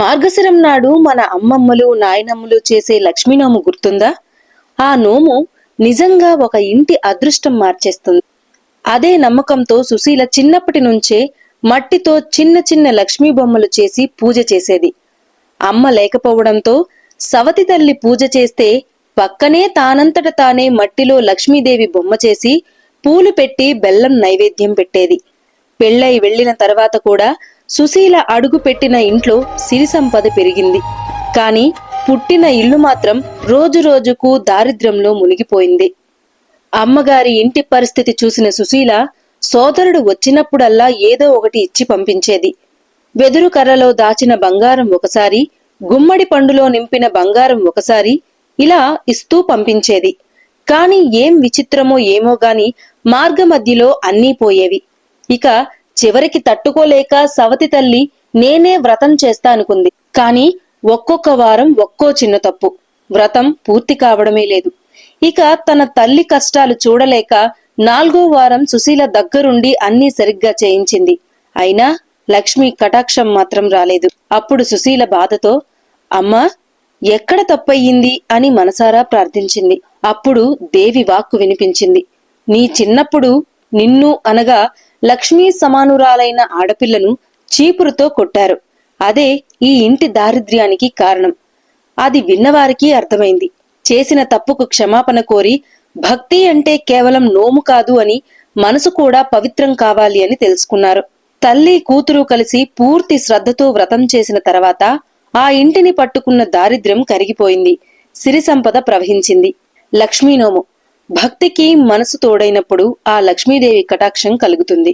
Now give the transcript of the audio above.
మార్గశిరం నాడు మన అమ్మమ్మలు నాయనమ్మలు చేసే లక్ష్మీ నోము గుర్తుందా? ఆ నోము నిజంగా ఒక ఇంటి అదృష్టం మార్చేస్తుంది. అదే నమ్మకంతో సుశీల చిన్నప్పటి నుంచే మట్టితో చిన్న చిన్న లక్ష్మీ బొమ్మలు చేసి పూజ చేసేది. అమ్మ లేకపోవడంతో సవతి తల్లి పూజ చేస్తే పక్కనే తానంతట తానే మట్టిలో లక్ష్మీదేవి బొమ్మ చేసి పూలు పెట్టి బెల్లం నైవేద్యం పెట్టేది. పెళ్ళై వెళ్ళిన తర్వాత కూడా సుశీల అడుగు పెట్టిన ఇంట్లో సిరి సంపద పెరిగింది. కాని పుట్టిన ఇల్లు మాత్రం రోజు రోజుకు దారిద్ర్యంలో మునిగిపోయింది. అమ్మగారి ఇంటి పరిస్థితి చూసిన సుశీల సోదరుడు వచ్చినప్పుడల్లా ఏదో ఒకటి ఇచ్చి పంపించేది. వెదురు కర్రలో దాచిన బంగారం ఒకసారి గుమ్మడి పండులో నింపిన బంగారం ఒకసారి ఇలా ఇస్తూ పంపించేది. కాని ఏం విచిత్రమో ఏమో గాని మార్గమధ్యలో అన్నీ పోయేవి. ఇక చివరికి తట్టుకోలేక సవతి తల్లి నేనే వ్రతం చేస్తా అనుకుంది. కాని ఒక్కొక్క వారం ఒక్కో చిన్న తప్పు. వ్రతం పూర్తి కావడమే లేదు. ఇక తన తల్లి కష్టాలు చూడలేక నాలుగో వారం సుశీల దగ్గరుండి అన్నీ సరిగ్గా చేయించింది. అయినా లక్ష్మి కటాక్షం మాత్రం రాలేదు. అప్పుడు సుశీల బాధతో అమ్మా ఎక్కడ తప్పయ్యింది? అని మనసారా ప్రార్థించింది. అప్పుడు దేవి వాక్కు వినిపించింది. నీ చిన్నప్పుడు నిన్ను అనగా లక్ష్మీ సమానురాలైన ఆడపిల్లను చీపురుతో కొట్టారు. అదే ఈ ఇంటి దారిద్ర్యానికి కారణం. అది విన్నవారికి అర్థమైంది. చేసిన తప్పుకు క్షమాపణ కోరి భక్తి అంటే కేవలం నోము కాదు అని మనసు కూడా పవిత్రం కావాలి అని తెలుసుకున్నారు. తల్లి కూతురు కలిసి పూర్తి శ్రద్ధతో వ్రతం చేసిన తర్వాత ఆ ఇంటిని పట్టుకున్న దారిద్ర్యం కరిగిపోయింది. సిరి సంపద ప్రవహించింది. లక్ష్మీనోము భక్తికి మనసు తోడైనప్పుడు ఆ లక్ష్మీదేవి కటాక్షం కలుగుతుంది.